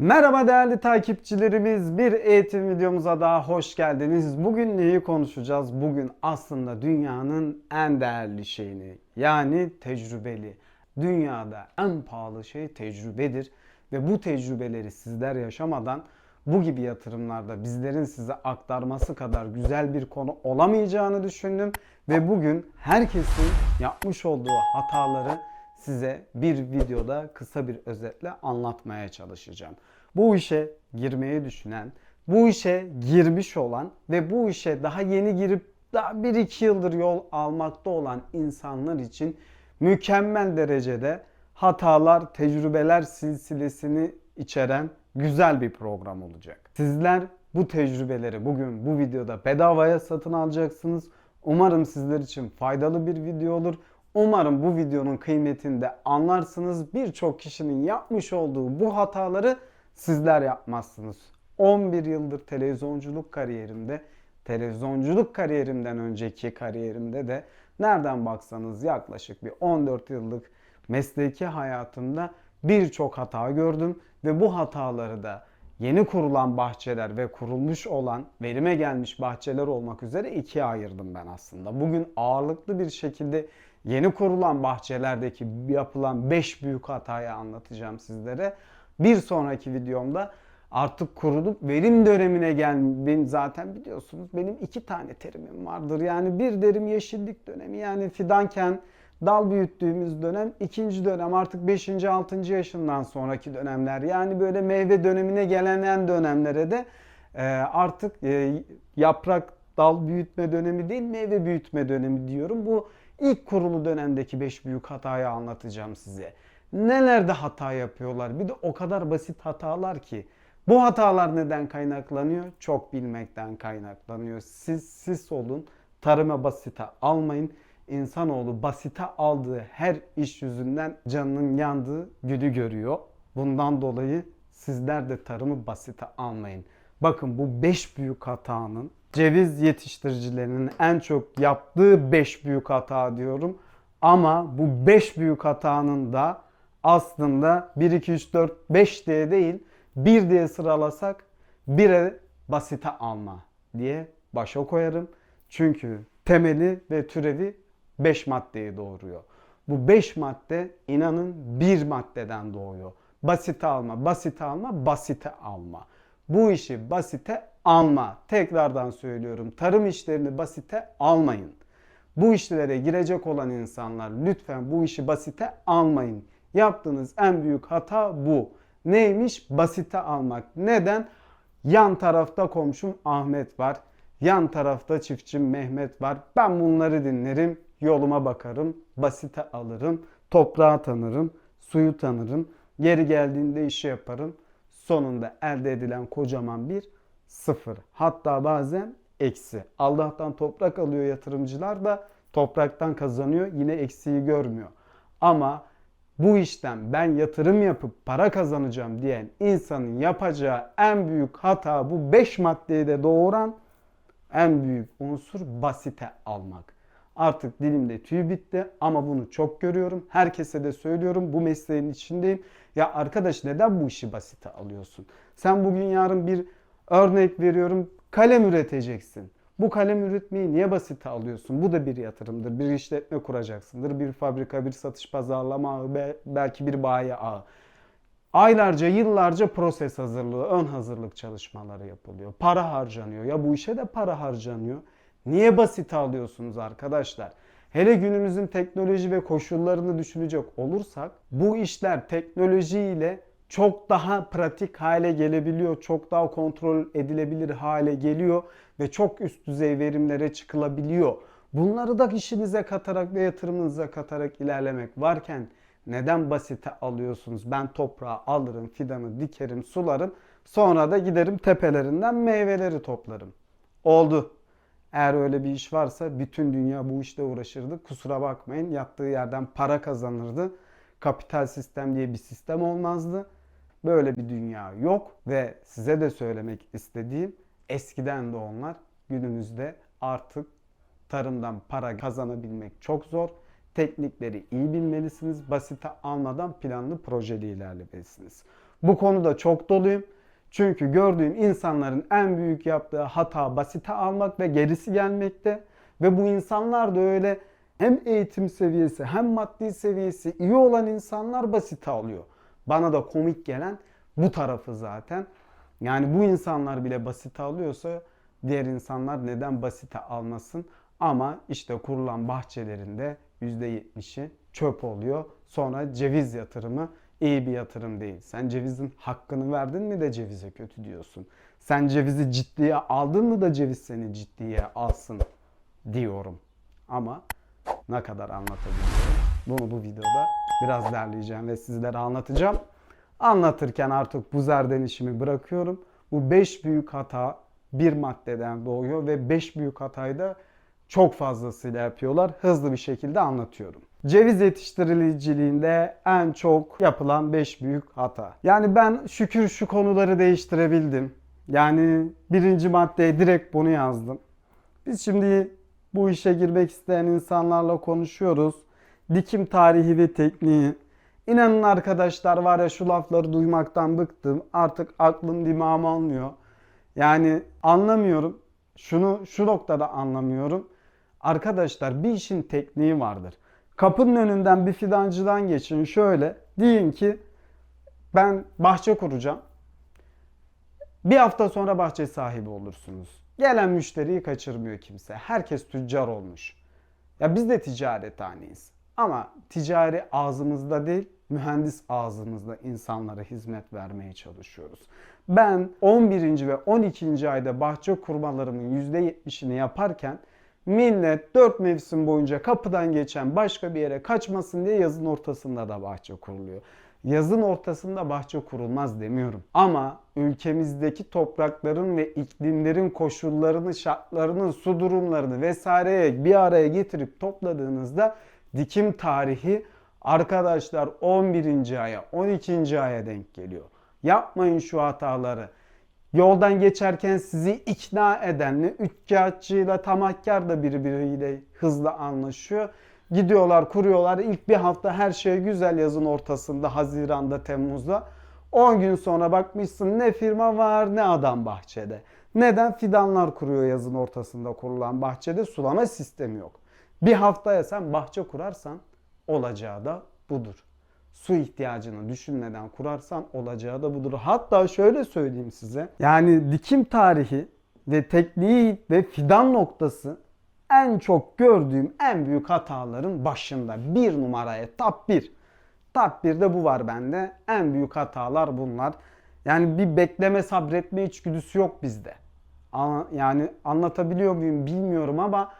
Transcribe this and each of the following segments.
Merhaba değerli takipçilerimiz. Bir eğitim videomuza daha hoş geldiniz. Bugün neyi konuşacağız? Bugün aslında dünyanın en değerli şeyini yani tecrübeli. Dünyada en pahalı şey tecrübedir ve bu tecrübeleri sizler yaşamadan bu gibi yatırımlarda bizlerin size aktarması kadar güzel bir konu olamayacağını düşündüm ve bugün herkesin yapmış olduğu hataları size bir videoda kısa bir özetle anlatmaya çalışacağım. Bu işe girmeyi düşünen, bu işe girmiş olan ve bu işe daha yeni girip daha 1-2 yıldır yol almakta olan insanlar için mükemmel derecede hatalar, tecrübeler silsilesini içeren güzel bir program olacak. Sizler bu tecrübeleri bugün bu videoda bedavaya satın alacaksınız. Umarım sizler için faydalı bir video olur. Umarım bu videonun kıymetini de anlarsınız. Birçok kişinin yapmış olduğu bu hataları sizler yapmazsınız. 11 yıldır televizyonculuk kariyerimde, televizyonculuk kariyerimden önceki kariyerimde de nereden baksanız yaklaşık bir 14 yıllık mesleki hayatımda birçok hata gördüm ve bu hataları da yeni kurulan bahçeler ve kurulmuş olan verime gelmiş bahçeler olmak üzere ikiye ayırdım ben aslında. Bugün ağırlıklı bir şekilde yeni kurulan bahçelerdeki yapılan 5 büyük hatayı anlatacağım sizlere. Bir sonraki videomda artık kurulup verim dönemine geldim zaten biliyorsunuz benim iki tane terimim vardır. Yani bir derim yeşillik dönemi yani fidanken dal büyüttüğümüz dönem ikinci dönem artık 5. 6. yaşından sonraki dönemler yani böyle meyve dönemine gelenen dönemlere de e, artık e, yaprak dal büyütme dönemi değil meyve büyütme dönemi diyorum. Bu ilk kurulu dönemdeki 5 büyük hatayı anlatacağım size. Nelerde hata yapıyorlar? Bir de o kadar basit hatalar ki. Bu hatalar neden kaynaklanıyor? Çok bilmekten kaynaklanıyor. Siz siz olun. Tarıma basite almayın. İnsanoğlu basite aldığı her iş yüzünden canının yandığı günü görüyor. Bundan dolayı sizler de tarımı basite almayın. Bakın bu 5 büyük hatanın ceviz yetiştiricilerinin en çok yaptığı 5 büyük hata diyorum. Ama bu 5 büyük hatanın da aslında 1, 2, 3, 4, 5 diye değil 1 diye sıralasak 1'e basite alma diye başa koyarım. Çünkü temeli ve türevi 5 maddeyi doğuruyor. Bu 5 madde inanın bir maddeden doğuyor. Basite alma, basite alma, basite alma. Bu işi basite alma. Tekrardan söylüyorum. Tarım işlerini basite almayın. Bu işlere girecek olan insanlar lütfen bu işi basite almayın. Yaptığınız en büyük hata bu. Neymiş? Basite almak. Neden? Yan tarafta komşum Ahmet var. Yan tarafta çiftçim Mehmet var. Ben bunları dinlerim, yoluma bakarım, basite alırım, toprağı tanırım, suyu tanırım. Yeri geldiğinde işi yaparım. Sonunda elde edilen kocaman bir sıfır. Hatta bazen eksi. Allah'tan toprak alıyor yatırımcılar da topraktan kazanıyor. Yine eksiği görmüyor. Ama bu işten ben yatırım yapıp para kazanacağım diyen insanın yapacağı en büyük hata bu 5 maddeyi de doğuran en büyük unsur basite almak. Artık dilimde tüy bitti ama bunu çok görüyorum. Herkese de söylüyorum bu mesleğin içindeyim. Ya arkadaş neden bu işi basite alıyorsun? Sen bugün yarın bir örnek veriyorum kalem üreteceksin. Bu kalem üretmeyi niye basite alıyorsun? Bu da bir yatırımdır. Bir işletme kuracaksındır. Bir fabrika, bir satış pazarlama ağı, belki bir bayi ağı. Aylarca, yıllarca proses hazırlığı, ön hazırlık çalışmaları yapılıyor. Para harcanıyor. Ya bu işe de para harcanıyor. Niye basite alıyorsunuz arkadaşlar? Hele günümüzün teknoloji ve koşullarını düşünecek olursak bu işler teknolojiyle çok daha pratik hale gelebiliyor. Çok daha kontrol edilebilir hale geliyor ve çok üst düzey verimlere çıkılabiliyor. Bunları da işinize katarak ve yatırımınıza katarak ilerlemek varken neden basite alıyorsunuz? Ben toprağı alırım, fidanı dikerim, sularım. Sonra da giderim tepelerinden meyveleri toplarım. Oldu. Eğer öyle bir iş varsa bütün dünya bu işte uğraşırdı. Kusura bakmayın yattığı yerden para kazanırdı. Kapital sistem diye bir sistem olmazdı. Böyle bir dünya yok ve size de söylemek istediğim eskiden de onlar günümüzde artık tarımdan para kazanabilmek çok zor. Teknikleri iyi bilmelisiniz. Basite almadan planlı projeli ilerlemelisiniz. Bu konuda çok doluyum. Çünkü gördüğüm insanların en büyük yaptığı hata basite almak ve gerisi gelmekte. Ve bu insanlar da öyle hem eğitim seviyesi hem maddi seviyesi iyi olan insanlar basite alıyor. Bana da komik gelen bu tarafı zaten. Yani bu insanlar bile basite alıyorsa diğer insanlar neden basite almasın? Ama işte kurulan bahçelerinde %70'i çöp oluyor. Sonra ceviz yatırımı iyi bir yatırım değil. Sen cevizin hakkını verdin mi de cevize kötü diyorsun. Sen cevizi ciddiye aldın mı da ceviz seni ciddiye alsın diyorum. Ama ne kadar anlatabiliyorum. Bunu bu videoda biraz derleyeceğim ve sizlere anlatacağım. Anlatırken artık bu zerdenişimi bırakıyorum. Bu 5 büyük hata bir maddeden doğuyor ve 5 büyük hatayı da çok fazlasıyla yapıyorlar. Hızlı bir şekilde anlatıyorum. Ceviz yetiştiriciliğinde en çok yapılan 5 büyük hata. Yani ben şükür şu konuları değiştirebildim. Yani birinci maddeye direkt bunu yazdım. Biz şimdi bu işe girmek isteyen insanlarla konuşuyoruz. Dikim tarihi ve tekniği. İnanın arkadaşlar var ya şu lafları duymaktan bıktım. Artık aklım dimağım almıyor. Yani anlamıyorum. Şunu şu noktada anlamıyorum. Arkadaşlar bir işin tekniği vardır. Kapının önünden bir fidancıdan geçin şöyle. Deyin ki ben bahçe kuracağım. Bir hafta sonra bahçe sahibi olursunuz. Gelen müşteriyi kaçırmıyor kimse. Herkes tüccar olmuş. Ya biz de ticarethaneyiz. Ama ticari ağzımızda değil, mühendis ağzımızda insanlara hizmet vermeye çalışıyoruz. Ben 11. ve 12. ayda bahçe kurmalarımın %70'ini yaparken millet 4 mevsim boyunca kapıdan geçen başka bir yere kaçmasın diye yazın ortasında da bahçe kuruluyor. Yazın ortasında bahçe kurulmaz demiyorum. Ama ülkemizdeki toprakların ve iklimlerin koşullarını, şartlarını, su durumlarını vesaireye bir araya getirip topladığınızda dikim tarihi arkadaşlar 11. aya 12. aya denk geliyor. Yapmayın şu hataları. Yoldan geçerken sizi ikna edenle üçkağıtçıyla tamakkar da birbiriyle hızlı anlaşıyor. Gidiyorlar kuruyorlar ilk bir hafta her şey güzel yazın ortasında Haziran'da Temmuz'da. 10 gün sonra bakmışsın ne firma var ne adam bahçede. Neden? Fidanlar kuruyor yazın ortasında kurulan bahçede sulama sistemi yok. Bir haftaya sen bahçe kurarsan olacağı da budur. Su ihtiyacını düşünmeden kurarsan olacağı da budur. Hatta şöyle söyleyeyim size. Yani dikim tarihi ve tekniği ve fidan noktası en çok gördüğüm en büyük hataların başında. Bir numaraya top 1. Top 1'de bu var bende. En büyük hatalar bunlar. Yani bir bekleme sabretme içgüdüsü yok bizde. Yani anlatabiliyor muyum bilmiyorum ama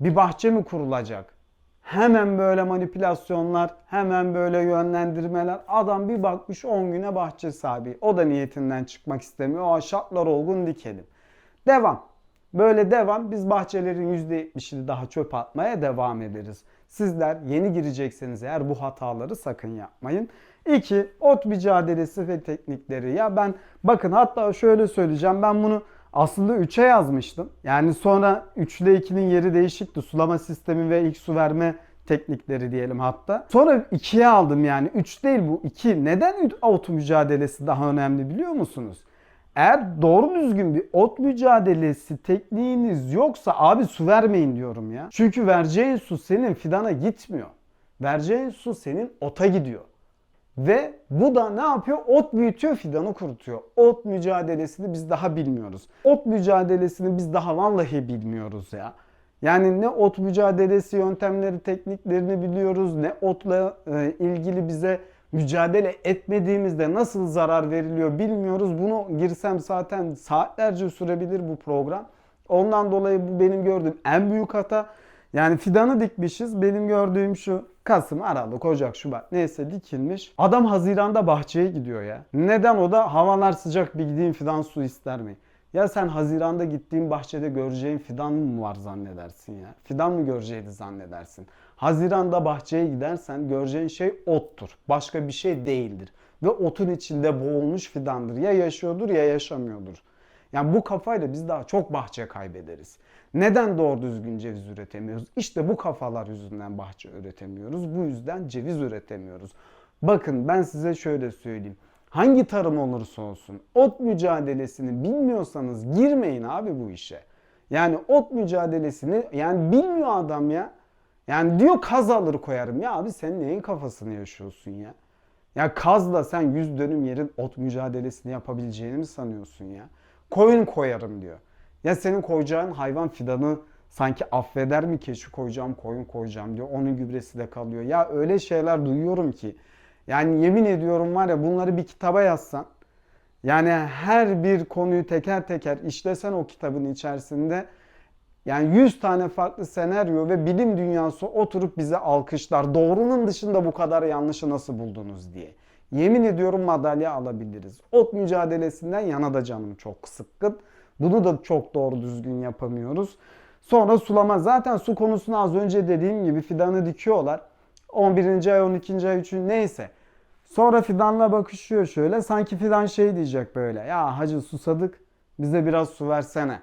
bir bahçe mi kurulacak? Hemen böyle manipülasyonlar, hemen böyle yönlendirmeler. Adam bir bakmış 10 güne bahçe sahibi. O da niyetinden çıkmak istemiyor. O şartlar olgun dikelim. Devam. Böyle devam. Biz bahçelerin %70'ini daha çöp atmaya devam ederiz. Sizler yeni girecekseniz eğer bu hataları sakın yapmayın. 2. Ot mücadelesi ve teknikleri. Ya ben bakın hatta şöyle söyleyeceğim. Ben bunu aslında 3'e yazmıştım. Yani sonra 3 ile 2'nin yeri değişikti. Sulama sistemi ve ilk su verme teknikleri diyelim hatta. Sonra 2'ye aldım yani. 3 değil bu 2. Neden ot mücadelesi daha önemli biliyor musunuz? Eğer doğru düzgün bir ot mücadelesi tekniğiniz yoksa abi su vermeyin diyorum ya. Çünkü vereceğin su senin fidana gitmiyor. Vereceğin su senin ota gidiyor. Ve bu da ne yapıyor? Ot büyütüyor, fidanı kurutuyor. Ot mücadelesini biz daha bilmiyoruz. Ot mücadelesini biz daha vallahi bilmiyoruz ya. Yani ne ot mücadelesi yöntemleri, tekniklerini biliyoruz, ne otla e, ilgili bize mücadele etmediğimizde nasıl zarar veriliyor bilmiyoruz. Bunu girsem zaten saatlerce sürebilir bu program. Ondan dolayı bu benim gördüğüm en büyük hata. Yani fidanı dikmişiz. Benim gördüğüm şu Kasım, Aralık, Ocak, Şubat neyse dikilmiş. Adam Haziran'da bahçeye gidiyor ya. Neden o da havalar sıcak bir gideyim fidan su ister mi? Ya sen Haziran'da gittiğin bahçede göreceğin fidan mı var zannedersin ya? Fidan mı göreceğini zannedersin? Haziran'da bahçeye gidersen göreceğin şey ottur. Başka bir şey değildir. Ve otun içinde boğulmuş fidandır. Ya yaşıyordur ya yaşamıyordur. Yani bu kafayla biz daha çok bahçe kaybederiz. Neden doğru düzgün ceviz üretemiyoruz? İşte bu kafalar yüzünden bahçe üretemiyoruz. Bu yüzden ceviz üretemiyoruz. Bakın ben size şöyle söyleyeyim. Hangi tarım olursa olsun ot mücadelesini bilmiyorsanız girmeyin abi bu işe. Yani ot mücadelesini yani bilmiyor adam ya. Yani diyor kaz alır koyarım. Ya abi sen neyin kafasını yaşıyorsun ya? Ya kazla sen 100 dönüm yerin ot mücadelesini yapabileceğini mi sanıyorsun ya? Koyun koyarım diyor. Ya senin koyacağın hayvan fidanı sanki affeder mi ki şu koyacağım koyun koyacağım diyor. Onun gübresi de kalıyor. Ya öyle şeyler duyuyorum ki. Yani yemin ediyorum var ya bunları bir kitaba yazsan. Yani her bir konuyu teker teker işlesen o kitabın içerisinde yani 100 tane farklı senaryo ve bilim dünyası oturup bize alkışlar. Doğrunun dışında bu kadar yanlışı nasıl buldunuz diye. Yemin ediyorum madalya alabiliriz. Ot mücadelesinden yana da canım çok sıkkın. Bunu da çok doğru düzgün yapamıyoruz. Sonra sulama. Zaten su konusunu az önce dediğim gibi fidanı dikiyorlar. 11. ay, 12. ay, 3. neyse. Sonra fidanla bakışıyor şöyle. Sanki fidan şey diyecek böyle. Ya hacı susadık bize biraz su versene.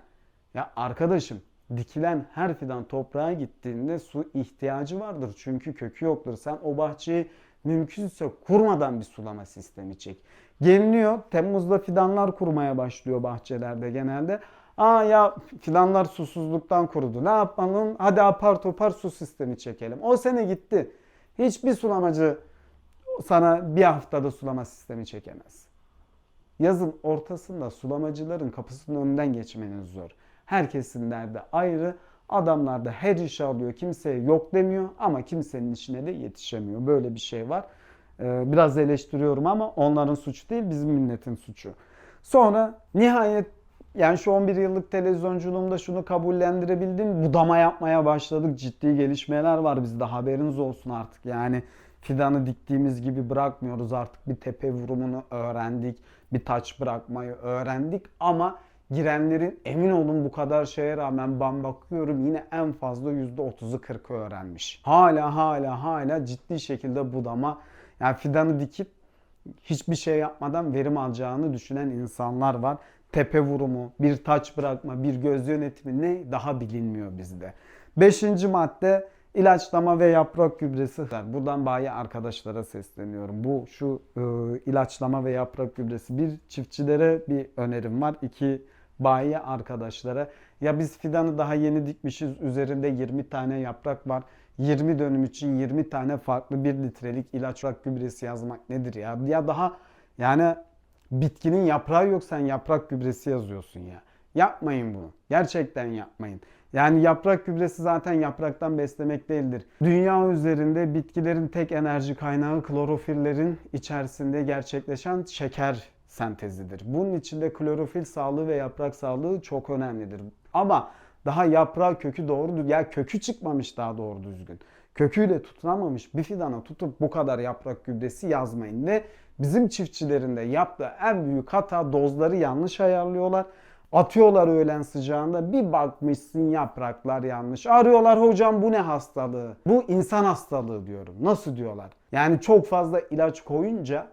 Ya arkadaşım dikilen her fidan toprağa gittiğinde su ihtiyacı vardır. Çünkü kökü yoktur. Sen o bahçeyi mümkünse kurmadan bir sulama sistemi çek. Geliniyor Temmuz'da fidanlar kurmaya başlıyor bahçelerde genelde. Aa ya fidanlar susuzluktan kurudu. Ne yapalım? Hadi apar topar su sistemi çekelim. O sene gitti. Hiçbir sulamacı sana bir haftada sulama sistemi çekemez. Yazın ortasında sulamacıların kapısının önünden geçmeniz zor. Herkesin derdi ayrı. Adamlar da her işi alıyor. Kimseye yok demiyor ama kimsenin işine de yetişemiyor. Böyle bir şey var. Ee, biraz eleştiriyorum ama onların suçu değil bizim milletin suçu. Sonra nihayet yani şu 11 yıllık televizyonculuğumda şunu kabullendirebildim. Budama yapmaya başladık. Ciddi gelişmeler var bizde haberiniz olsun artık. Yani fidanı diktiğimiz gibi bırakmıyoruz artık. Bir tepe vurumunu öğrendik. Bir taç bırakmayı öğrendik ama girenlerin emin olun bu kadar şeye rağmen ben bakıyorum yine en fazla %30'u 40'ı öğrenmiş. Hala hala hala ciddi şekilde budama yani fidanı dikip hiçbir şey yapmadan verim alacağını düşünen insanlar var. Tepe vurumu, bir taç bırakma, bir göz yönetimi ne daha bilinmiyor bizde. Beşinci madde ilaçlama ve yaprak gübresi. Buradan bayi arkadaşlara sesleniyorum. Bu şu e, ilaçlama ve yaprak gübresi bir çiftçilere bir önerim var. İki bayi arkadaşlara. Ya biz fidanı daha yeni dikmişiz. Üzerinde 20 tane yaprak var. 20 dönüm için 20 tane farklı 1 litrelik ilaç yaprak gübresi yazmak nedir ya? Ya daha yani bitkinin yaprağı yok sen yaprak gübresi yazıyorsun ya. Yapmayın bunu. Gerçekten yapmayın. Yani yaprak gübresi zaten yapraktan beslemek değildir. Dünya üzerinde bitkilerin tek enerji kaynağı klorofillerin içerisinde gerçekleşen şeker sentezidir. Bunun içinde klorofil sağlığı ve yaprak sağlığı çok önemlidir. Ama daha yaprağı kökü doğrudur. Ya kökü çıkmamış daha doğru düzgün. Köküyle tutunamamış bir fidana tutup bu kadar yaprak gübresi yazmayın. Ve bizim çiftçilerin de yaptığı en büyük hata dozları yanlış ayarlıyorlar. Atıyorlar öğlen sıcağında bir bakmışsın yapraklar yanlış. Arıyorlar hocam bu ne hastalığı? Bu insan hastalığı diyorum. Nasıl diyorlar? Yani çok fazla ilaç koyunca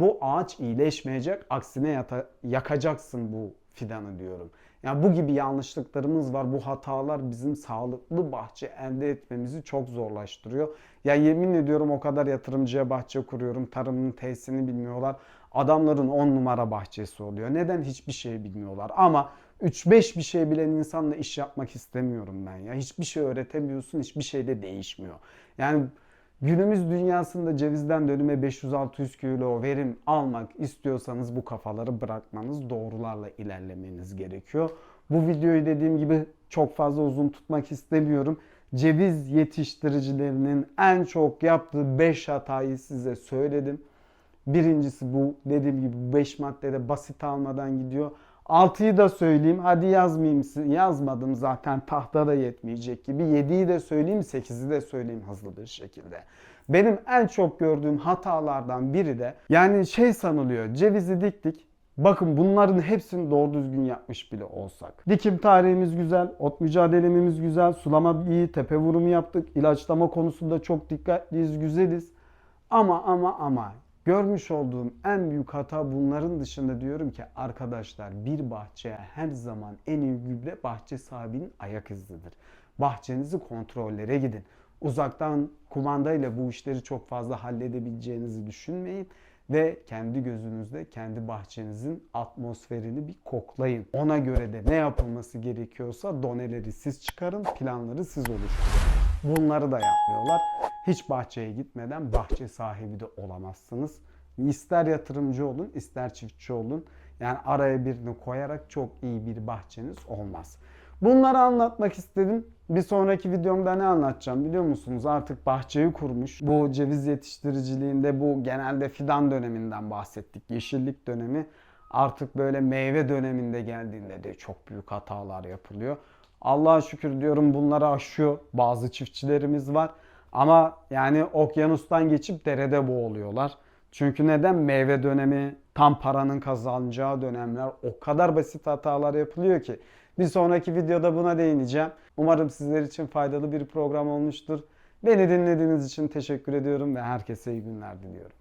bu ağaç iyileşmeyecek. Aksine yata, yakacaksın bu fidanı diyorum. Yani bu gibi yanlışlıklarımız var. Bu hatalar bizim sağlıklı bahçe elde etmemizi çok zorlaştırıyor. Ya yemin ediyorum o kadar yatırımcıya bahçe kuruyorum. Tarımın tesisini bilmiyorlar. Adamların 10 numara bahçesi oluyor. Neden? Hiçbir şey bilmiyorlar. Ama 3-5 bir şey bilen insanla iş yapmak istemiyorum ben ya. Hiçbir şey öğretemiyorsun, hiçbir şey de değişmiyor. Yani Günümüz dünyasında cevizden dönüme 500-600 kilo verim almak istiyorsanız bu kafaları bırakmanız, doğrularla ilerlemeniz gerekiyor. Bu videoyu dediğim gibi çok fazla uzun tutmak istemiyorum. Ceviz yetiştiricilerinin en çok yaptığı 5 hatayı size söyledim. Birincisi bu dediğim gibi 5 maddede basit almadan gidiyor. 6'yı da söyleyeyim. Hadi yazmayayım. Yazmadım zaten tahtada yetmeyecek gibi. 7'yi de söyleyeyim, 8'i de söyleyeyim hızlı bir şekilde. Benim en çok gördüğüm hatalardan biri de yani şey sanılıyor. Cevizi diktik. Bakın bunların hepsini doğru düzgün yapmış bile olsak. Dikim tarihimiz güzel, ot mücadelemiz güzel, sulama iyi, tepe vurumu yaptık. ilaçlama konusunda çok dikkatliyiz, güzeliz. Ama ama ama Görmüş olduğum en büyük hata bunların dışında diyorum ki arkadaşlar bir bahçeye her zaman en iyi gübre bahçe sahibinin ayak izidir. Bahçenizi kontrollere gidin. Uzaktan kumandayla bu işleri çok fazla halledebileceğinizi düşünmeyin. ve kendi gözünüzde kendi bahçenizin atmosferini bir koklayın. Ona göre de ne yapılması gerekiyorsa doneleri siz çıkarın, planları siz oluşturun. Bunları da yapmıyorlar. Hiç bahçeye gitmeden bahçe sahibi de olamazsınız. İster yatırımcı olun, ister çiftçi olun. Yani araya birini koyarak çok iyi bir bahçeniz olmaz. Bunları anlatmak istedim. Bir sonraki videomda ne anlatacağım biliyor musunuz? Artık bahçeyi kurmuş. Bu ceviz yetiştiriciliğinde bu genelde fidan döneminden bahsettik. Yeşillik dönemi artık böyle meyve döneminde geldiğinde de çok büyük hatalar yapılıyor. Allah'a şükür diyorum bunları aşıyor. Bazı çiftçilerimiz var. Ama yani okyanustan geçip derede boğuluyorlar. Çünkü neden? Meyve dönemi, tam paranın kazanacağı dönemler o kadar basit hatalar yapılıyor ki. Bir sonraki videoda buna değineceğim. Umarım sizler için faydalı bir program olmuştur. Beni dinlediğiniz için teşekkür ediyorum ve herkese iyi günler diliyorum.